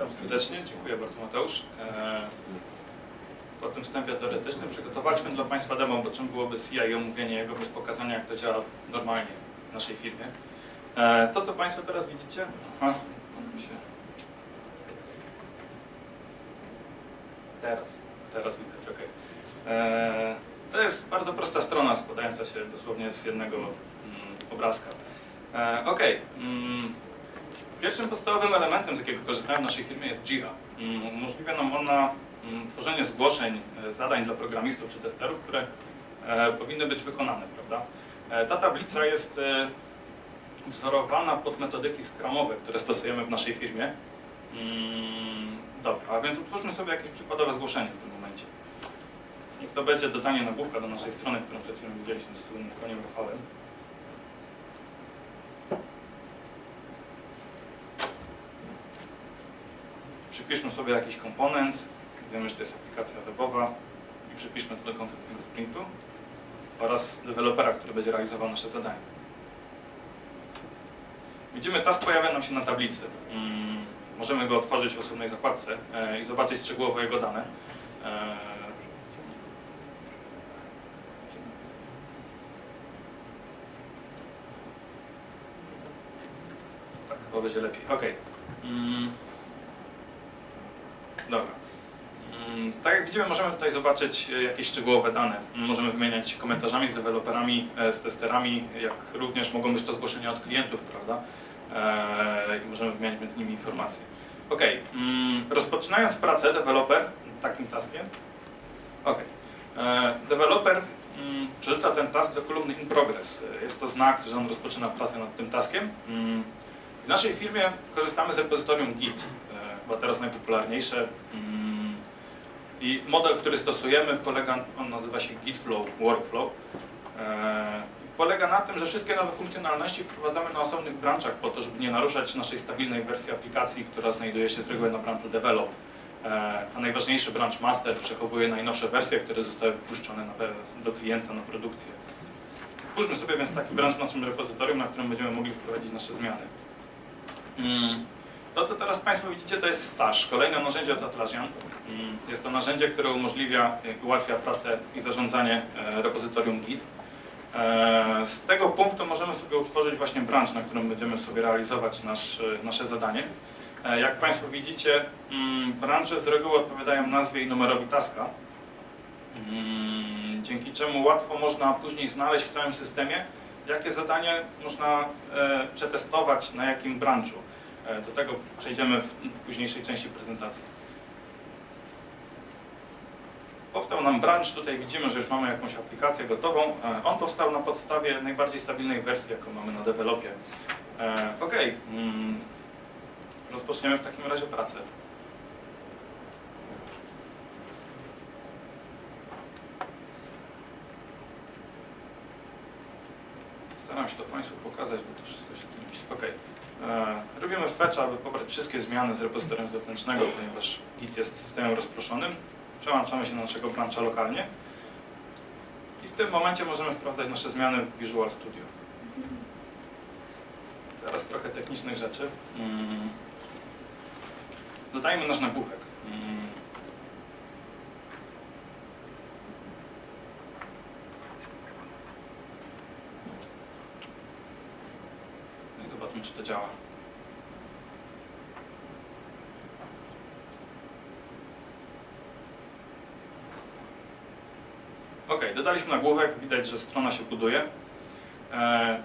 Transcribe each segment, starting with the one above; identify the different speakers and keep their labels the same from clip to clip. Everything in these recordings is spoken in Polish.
Speaker 1: Witam serdecznie, dziękuję bardzo Mateusz. E, Po tym wstępie teoretycznym przygotowaliśmy dla Państwa demo, bo czym byłoby CI omówienie jego bez pokazania jak to działa normalnie w naszej firmie. E, To co Państwo teraz widzicie, aha, mi się... teraz, teraz widać, ok. To jest bardzo prosta strona składająca się dosłownie z jednego mm, obrazka. E, Ok. Pierwszym podstawowym elementem, z jakiego korzystamy w naszej firmie jest Jira. Mm, Umożliwia nam ona mm, tworzenie zgłoszeń, e, zadań dla programistów czy testerów, które e, powinny być wykonane, prawda? E, Ta tablica jest wzorowana pod metodyki skramowe, które stosujemy w naszej firmie. Mm, Dobra, a więc utwórzmy sobie jakieś przykładowe zgłoszenie w tym momencie. Niech to będzie dodanie nagłówka do naszej strony, którą przed chwilą widzieliśmy z słynnym koniem Rafałem. Przypiszmy sobie jakiś komponent, wiemy, że to jest aplikacja webowa i przypiszmy to do konkretnego sprintu oraz dewelopera, który będzie realizował nasze zadanie. Widzimy, task pojawia nam się na tablicy. Mm, możemy go otworzyć w osobnej zakładce e, i zobaczyć szczegółowo jego dane. E, tak, chyba będzie lepiej. Ok. Dobra. Mm, Tak jak widzimy, możemy tutaj zobaczyć e, jakieś szczegółowe dane. Mm, Możemy wymieniać się komentarzami z deweloperami, e, z testerami, jak również mogą być to zgłoszenia od klientów, prawda? E, I możemy wymieniać między nimi informacje. Ok, mm, rozpoczynając pracę, deweloper, takim taskiem, ok, deweloper przerzuca ten task do kolumny in progress. Jest to znak, że on rozpoczyna pracę nad tym taskiem. W naszej firmie korzystamy z repozytorium Git, chyba teraz najpopularniejsze. Mm, I model, który stosujemy, polega, on nazywa się Git Flow Workflow. E, Polega na tym, że wszystkie nowe funkcjonalności wprowadzamy na osobnych branczach po to, żeby nie naruszać naszej stabilnej wersji aplikacji, która znajduje się z reguły na branchu Develop. E, A najważniejszy branch Master przechowuje najnowsze wersje, które zostały wypuszczone na, do klienta na produkcję. Twórzmy sobie więc taki branch w naszym repozytorium, na którym będziemy mogli wprowadzić nasze zmiany. To, co teraz Państwo widzicie, to jest staż, kolejne narzędzie od Atlassian. Mm, Jest to narzędzie, które umożliwia ułatwia pracę i zarządzanie e, repozytorium Git. E, Z tego punktu możemy sobie utworzyć właśnie branch, na którym będziemy sobie realizować nasz, e, nasze zadanie. Jak Państwo widzicie, mm, branże z reguły odpowiadają nazwie i numerowi taska, Mm, dzięki czemu łatwo można później znaleźć w całym systemie, jakie zadanie można przetestować na jakim branchu. E, Do tego przejdziemy w późniejszej części prezentacji. Powstał nam branch, tutaj widzimy, że już mamy jakąś aplikację gotową. E, On powstał na podstawie najbardziej stabilnej wersji, jaką mamy na developie. E, Ok, mm, rozpoczniemy w takim razie pracę. Staram się to Państwu pokazać, bo to wszystko się tu mieści. Ok. Robimy fetcha, aby pobrać wszystkie zmiany z repozytorium zewnętrznego, ponieważ Git jest systemem rozproszonym. Przełączamy się na naszego brancha lokalnie i w tym momencie możemy sprawdzać nasze zmiany w Visual Studio. Teraz trochę technicznych rzeczy. Mm. Dodajmy nasz nagłówek. Mm. No i zobaczmy, czy to działa. Ok, dodaliśmy nagłówek, widać, że strona się buduje. E,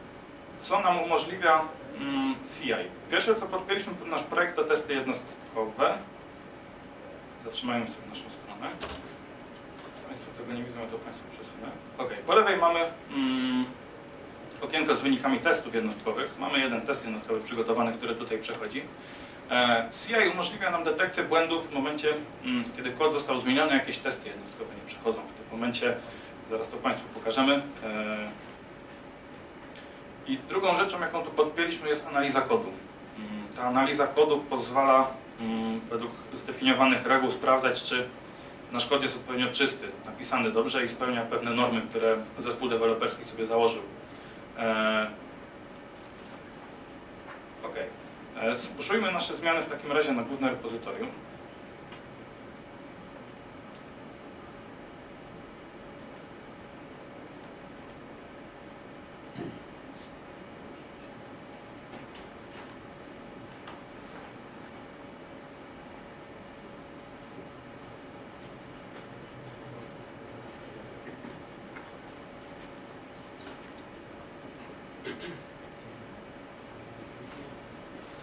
Speaker 1: Co nam umożliwia mm, CI? Pierwsze, co podpięliśmy pod nasz projekt, to testy jednostkowe. Zatrzymajmy sobie naszą stronę. Państwo tego nie widzą, to Państwu przesunę. Ok, po lewej mamy mm, okienko z wynikami testów jednostkowych. Mamy jeden test jednostkowy przygotowany, który tutaj przechodzi. E, CI umożliwia nam detekcję błędów w momencie, mm, kiedy kod został zmieniony, jakieś testy jednostkowe nie przechodzą. W tym momencie, zaraz to Państwu pokażemy. E, I drugą rzeczą, jaką tu podpięliśmy, jest analiza kodu. Mm, Ta analiza kodu pozwala mm, według zdefiniowanych reguł sprawdzać, czy nasz kod jest odpowiednio czysty, napisany dobrze i spełnia pewne normy, które zespół deweloperski sobie założył. E, ok. E, Spuszujmy nasze zmiany w takim razie na główne repozytorium.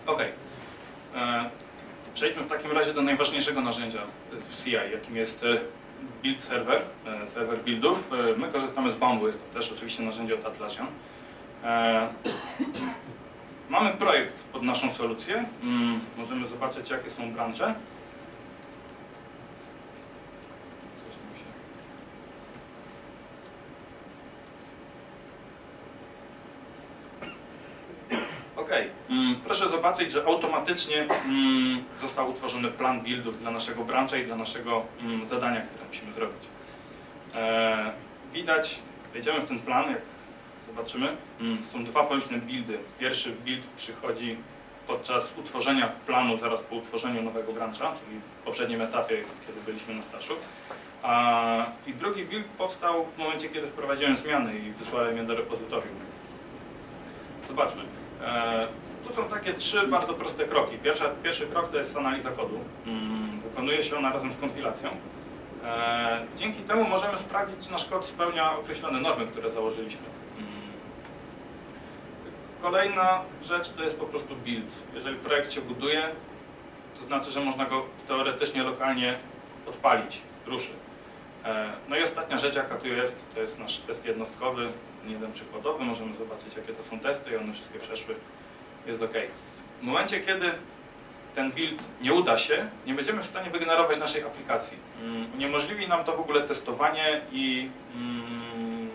Speaker 1: Ok. E, Przejdźmy w takim razie do najważniejszego narzędzia w CI, jakim jest e, build server, e, serwer buildów. E, My korzystamy z Bamboo, jest to też oczywiście narzędzie od Atlassian. E, Mamy projekt pod naszą solucję. Mm, Możemy zobaczyć jakie są branże. Coś mi się- Okej, mm, proszę zobaczyć, że automatycznie mm, został utworzony plan buildów dla naszego brancha i dla naszego mm, zadania, które musimy zrobić. E, widać, wejdziemy w ten plan, jak zobaczymy, mm, są dwa pomyślne buildy. Pierwszy build przychodzi podczas utworzenia planu, zaraz po utworzeniu nowego brancha, czyli w poprzednim etapie, kiedy byliśmy na staszu. I drugi build powstał w momencie, kiedy wprowadziłem zmiany i wysłałem je do repozytorium. Zobaczmy. Tu są takie trzy bardzo proste kroki. Pierwsza, pierwszy krok to jest analiza kodu. Mm, Wykonuje się ona razem z kompilacją. E, Dzięki temu możemy sprawdzić, czy nasz kod spełnia określone normy, które założyliśmy. Mm. Kolejna rzecz to jest po prostu build. Jeżeli projekt się buduje, to znaczy, że można go teoretycznie lokalnie odpalić, ruszy. E, No i ostatnia rzecz, jaka tu jest, to jest nasz test jednostkowy, jeden przykładowy. Możemy zobaczyć, jakie to są testy i one wszystkie przeszły. Jest ok. W momencie, kiedy ten build nie uda się, nie będziemy w stanie wygenerować naszej aplikacji. Mm, Uniemożliwi nam to w ogóle testowanie i mm,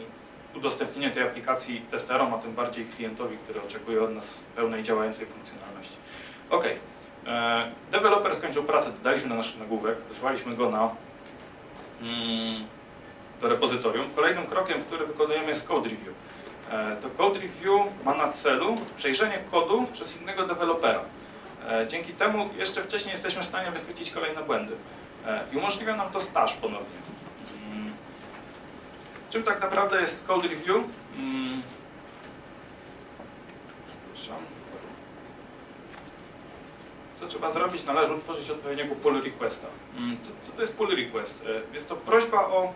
Speaker 1: udostępnienie tej aplikacji testerom, a tym bardziej klientowi, który oczekuje od nas pełnej działającej funkcjonalności. Ok. E, Deweloper skończył pracę, dodaliśmy na nasz nagłówek, wysłaliśmy go na mm, do repozytorium. Kolejnym krokiem, który wykonujemy jest code review. E, To code review ma na celu przejrzenie kodu przez innego dewelopera. E, Dzięki temu jeszcze wcześniej jesteśmy w stanie wychwycić kolejne błędy. E, I umożliwia nam to staż ponownie. Mm. Czym tak naprawdę jest code review? Mm. Przepraszam. Co trzeba zrobić? Należy utworzyć odpowiedniego pull requesta. Mm, Co, to jest pull request? Jest to prośba o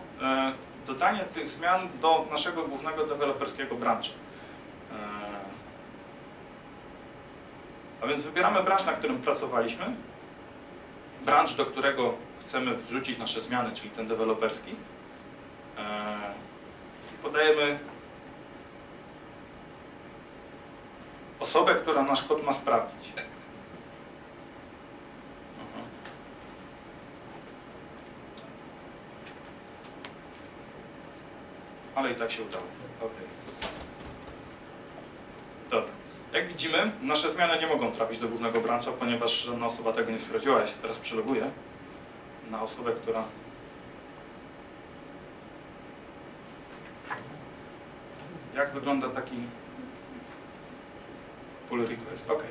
Speaker 1: dodanie tych zmian do naszego głównego deweloperskiego brancha. E, A więc wybieramy branch, na którym pracowaliśmy, branch, do którego chcemy wrzucić nasze zmiany, czyli ten deweloperski. E, podajemy osobę, która nasz kod ma sprawdzić. Aha. Ale i tak się udało. Okej. Dobra. Jak widzimy, nasze zmiany nie mogą trafić do głównego brancha, ponieważ żadna osoba tego nie sprawdziła. Ja się teraz przeloguję na osobę, która... Jak wygląda taki pull request? Ok.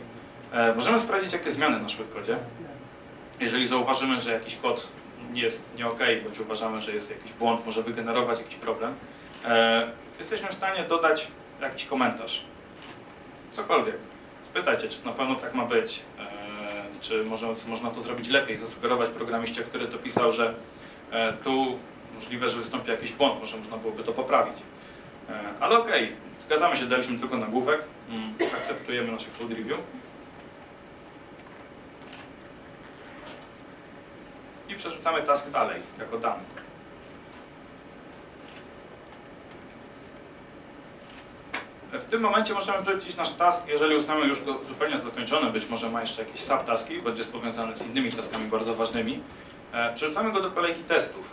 Speaker 1: E, możemy sprawdzić, jakie zmiany naszły w kodzie. Jeżeli zauważymy, że jakiś kod jest nie ok, bądź uważamy, że jest jakiś błąd, może wygenerować jakiś problem, jesteśmy w stanie dodać jakiś komentarz. Cokolwiek. Spytajcie, czy na pewno tak ma być, e, czy może, można to zrobić lepiej, zasugerować programiście, który to pisał, że e, tu możliwe, że wystąpi jakiś błąd, może można byłoby to poprawić. E, ale okej, zgadzamy się, daliśmy tylko nagłówek, mm, akceptujemy nasze code review. I przerzucamy task dalej, jako dany. W tym momencie możemy wrzucić nasz task, jeżeli uznamy już go zupełnie za dokończony, być może ma jeszcze jakieś subtaski, jest powiązany z innymi taskami bardzo ważnymi. E, Przerzucamy go do kolejki testów.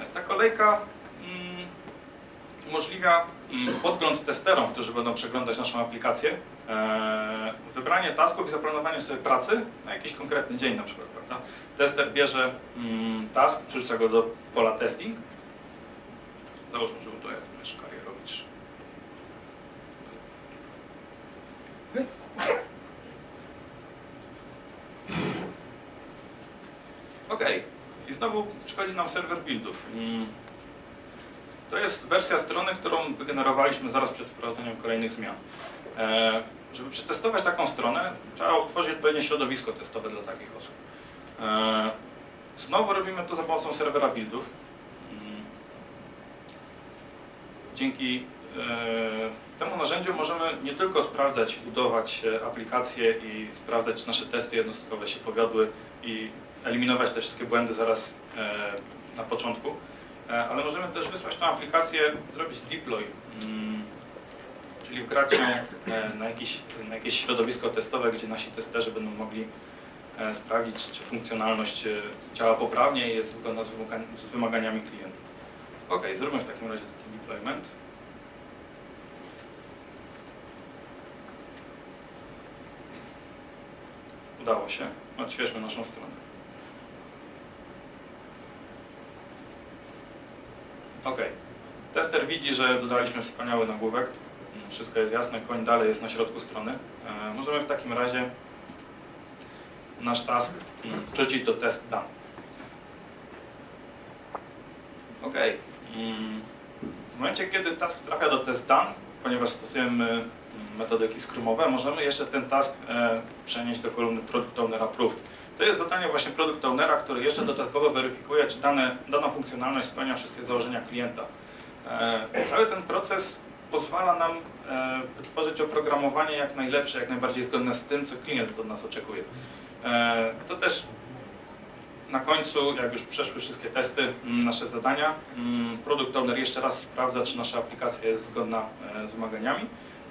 Speaker 1: E, Ta kolejka mm, umożliwia mm, podgląd testerom, którzy będą przeglądać naszą aplikację, e, wybranie tasków i zaplanowanie sobie pracy na jakiś konkretny dzień na przykład. Prawda? Tester bierze mm, task, przerzuca go do pola testing. Załóżmy, że to jak mieszkanie robisz. Ok, i znowu przychodzi nam serwer buildów. To jest wersja strony, którą wygenerowaliśmy zaraz przed wprowadzeniem kolejnych zmian. E, żeby przetestować taką stronę, trzeba utworzyć odpowiednie środowisko testowe dla takich osób. E, znowu robimy to za pomocą serwera buildów. Mm. Dzięki e, temu narzędziu możemy nie tylko sprawdzać, budować aplikacje i sprawdzać, czy nasze testy jednostkowe się powiodły i eliminować te wszystkie błędy zaraz na początku, e, ale możemy też wysłać tę aplikację, zrobić deploy, mm, czyli wgrać ją e, na, jakiś, na jakieś środowisko testowe, gdzie nasi testerzy będą mogli e, sprawdzić, czy funkcjonalność e, działa poprawnie i jest zgodna z wymaganiami klienta. Ok, zróbmy w takim razie taki deployment. Udało się. Odświeżmy naszą stronę. Ok. Tester widzi, że dodaliśmy wspaniały nagłówek. Mm, Wszystko jest jasne, koń dalej jest na środku strony. E, możemy w takim razie nasz task mm, wrzucić do test done. Ok. Mm, W momencie, kiedy task trafia do test done, ponieważ stosujemy metodyki scrumowe, możemy jeszcze ten task e, przenieść do kolumny Product Owner Approved. To jest zadanie właśnie Product Ownera, który jeszcze dodatkowo weryfikuje, czy dane, dana funkcjonalność spełnia wszystkie założenia klienta. E, cały ten proces pozwala nam e, wytworzyć oprogramowanie jak najlepsze, jak najbardziej zgodne z tym, co klient od nas oczekuje. E, to też na końcu, jak już przeszły wszystkie testy, mm, nasze zadania, mm, Product Owner jeszcze raz sprawdza, czy nasza aplikacja jest zgodna e, z wymaganiami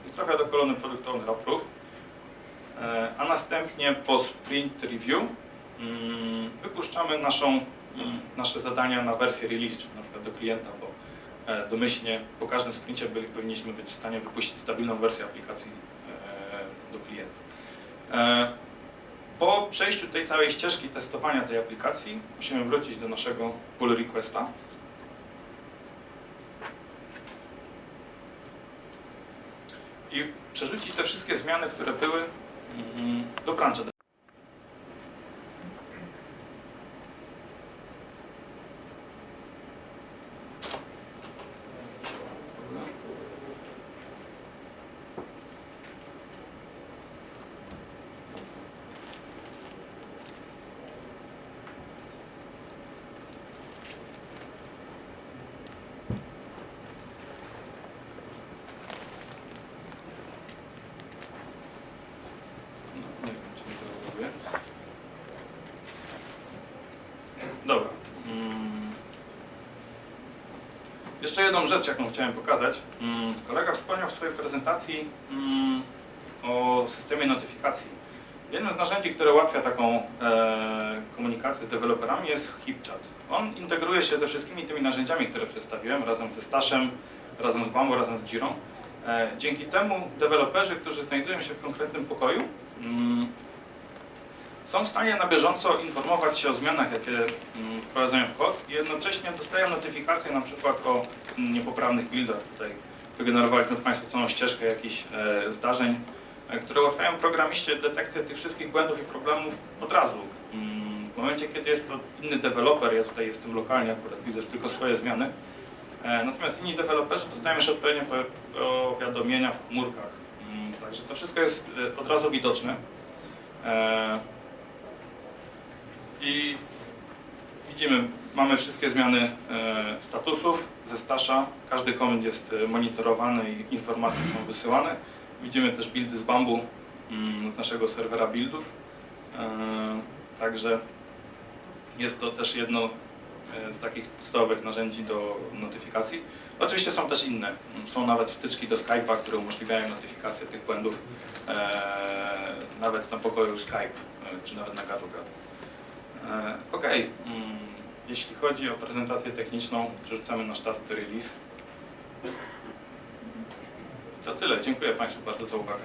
Speaker 1: i trafia do kolumny Product Owner Approved. E, A następnie po sprint review mm, wypuszczamy naszą, nasze zadania na wersję release, czyli na przykład do klienta, e, domyślnie po każdym sprincie byli, powinniśmy być w stanie wypuścić stabilną wersję aplikacji e, do klienta. E, Po przejściu tej całej ścieżki testowania tej aplikacji musimy wrócić do naszego pull requesta. I przerzucić te wszystkie zmiany, które były mm, do brancha. No, nie wiem, czy mi to zrobię. Dobra. Mm. Jeszcze jedną rzecz, jaką chciałem pokazać. Mm, Kolega wspomniał w swojej prezentacji mm, o systemie notyfikacji. Jednym z narzędzi, które ułatwia taką e, komunikację z deweloperami jest HipChat. On integruje się ze wszystkimi tymi narzędziami, które przedstawiłem, razem ze Stashem, razem z Bamboo, razem z Jirą. E, dzięki temu deweloperzy, którzy znajdują się w konkretnym pokoju, mm, są w stanie na bieżąco informować się o zmianach, jakie mm, wprowadzają w kod i jednocześnie dostają notyfikacje na przykład o mm, niepoprawnych buildach. Tutaj wygenerowaliśmy Państwu całą ścieżkę jakichś e, zdarzeń, e, które ułatwiają programiście detekcję tych wszystkich błędów i problemów od razu. Mm, W momencie, kiedy jest to inny deweloper, ja tutaj jestem lokalnie akurat, widzę tylko swoje zmiany, e, natomiast inni deweloperzy dostają już odpowiednie po- powiadomienia w chmurkach. Także to wszystko jest od razu widoczne. I widzimy, mamy wszystkie zmiany e, statusów ze stasza. Każdy komend jest e, monitorowany i informacje są wysyłane. Widzimy też buildy z Bambu mm, z naszego serwera buildów. E, Także jest to też jedno z takich podstawowych narzędzi do notyfikacji. Oczywiście są też inne. Są nawet wtyczki do Skype'a, które umożliwiają notyfikację tych błędów nawet na pokoju Skype, czy nawet na. E, Ok, mm, jeśli chodzi o prezentację techniczną, wrzucamy nasz task do release. To tyle. Dziękuję Państwu bardzo za uwagę.